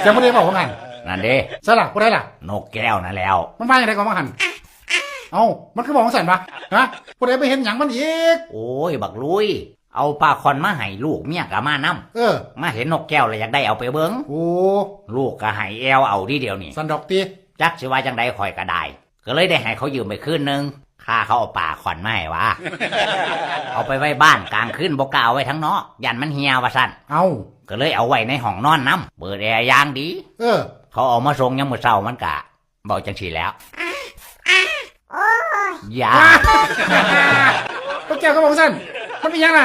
เสียงผู้ใดบอกว่างันนั่นเด้สลักผู้ใดล่ะ นกแก้วนั่นแล้ว มันมาอย่างไรก่อนว่างันเอ้ามันคือบอกว่าสั่นปะฮะผู้ใดไปเห็นหยังมันอีก โอ้ย บักลุย เอาปลาคอนมาให้ลูกเมียกะมานํเออ มาเห็นนกแก้วเลยอยากได้เอาไปเบิ้งโอ้ลูกก็ให้แอวเอาทีเดียวนี่ สันดอกตี จักสิว่าจังใดคอยก็ได้ ก็เลยได้ให้เขายืมไปคืนนึงค่าเขาเอาปลาคอนมาให้วะ เอาไปไว้บ้านกลางคืนบกล้าเอาไว้ทั้งนอกยันมันเหี่ยวว่าสั่นเอาก็เลยเอาไว้ในห้องนอนน้ำเปิดแอร์อยางดี เออ เขาเอามาส่งยังมือเช้ามันกะบอกจังสีแล้วอย่าพวกแกก็บอกว่าสั่นมันเป็นหยังไง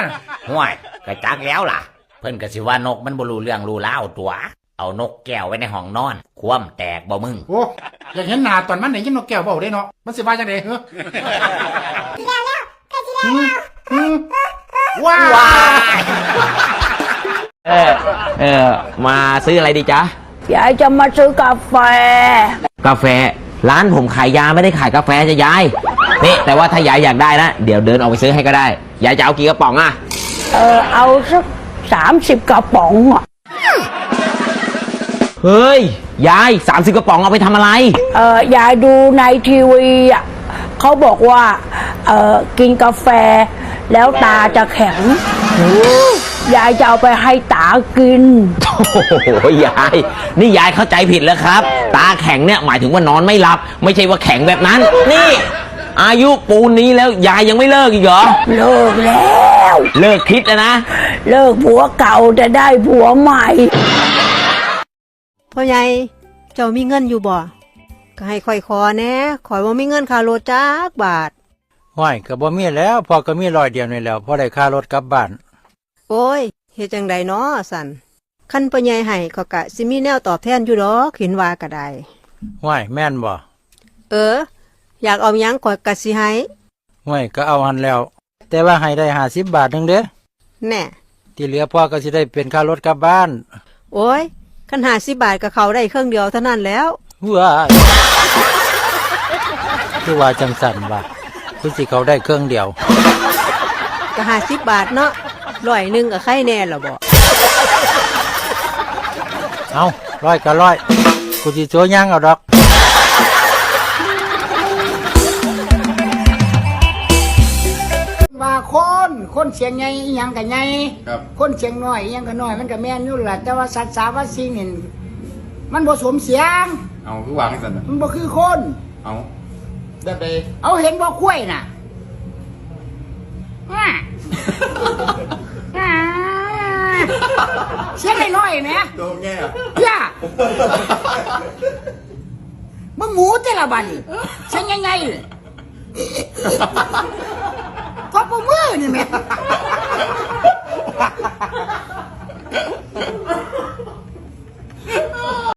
ห่วยกระจักแล้วล่ะ เพิ่นก็สิว่านกมันบ่รู้เรื่องรู้ราวตัว เอานกแก้วไว้ในห้องนอน คว่ำแตกบ่มึงโอ้อยากเห็นหน้าตอนมันไหนยินนกแก้วเบาได้เนาะมันสิว่าจังไดเฮ้ออืมอืมว้าวเออเออมาซื้ออะไรดีจ๊ะยายจะมาซื้อกาแฟ กาแฟร้านผมขายยาไม่ได้ขายกาแฟจะยายนี่แต่ว่าถ้ายายอยากได้นะเดี๋ยวเดินออกไปซื้อให้ก็ได้ยายจะเอากี่กระป๋องอะเออเอาสักสามสิบกระป๋องอะ เฮ้ย ยายสามสิบกระป๋องเอาไปทำอะไร เออยายดูในทีวีอะเขาบอกว่าเออกินกาแฟ แล้วตาจะแข็งยายจะเอาไปให้ตากิน โอ้โหยาย นี่ยายเข้าใจผิดแล้วครับ ตาแข็งเนี่ยหมายถึงว่านอนไม่หลับ ไม่ใช่ว่าแข็งแบบนั้น นี่ อายุปูนนี้แล้วยายยังไม่เลิกอีกเหรอ เลิกแล้ว เลิกคิดแล้วนะ เลิกผัวเก่าจะได้ผัวใหม่ พ่อใหญ่เจ้ามีเงินอยู่บ่ก็ให้ข่อยขอแหน่ข่อยว่ามีเงินค่ารถจักบาทห้อยก็บ่มีแล้วพอก็มีร้อยเดียวนี่แหล้วพอได้ค่ารถกลับบ้าน โอ้ยเฮ็ดจังใดน้อสันคันพ่อใหญ่ให้เขากะสิมีแนวตอบแทนอยู่ดอกเห็นว่าก็ได้ ห้วยแม่นบ่เออ อยากเอาหยังข่อยกะสิให้ห้วยก็เอาหันแล้ว แต่ว่าให้ได้ห้าสิบบาทหนึงเด้อแน่ ที่เหลือพ่อก็สิได้เป็นค่ารถกลับบ้าน โอ้ย คันหาสิบาทกับเขาได้เครื่องเดียวเท่านั้นแล้วว้ายคือว่าจังสันว่าคือสิเขาได้เครื่องเดียวก็หาสิบบาทเนาะร้อยหนึ่งกับไข่แน่หรอบ่เอาร้อยก็ร้อยกูสิโจย่างเอาดอก คนคนเสียงใหญ่อีหยังก็ใหญ่คนเสียงน้อยอีหยังก็น้อยมันก็แม่นอยู่ล่ะแต่ว่าสัตว์สาวัสสิ่งนี่มันบ่สมเสียง เอาคือวางสันน่ะมันบ่คือคน เอาแบบใดเอาเห็นบ่คุ้ยน่ะอ่าอ่าเสียงน้อยๆแหมโดนแง่อะย่ามึงหมูแต่ละบัดนี่เสียงใหญ่ๆนี่ ก็บ่มือนี่แหม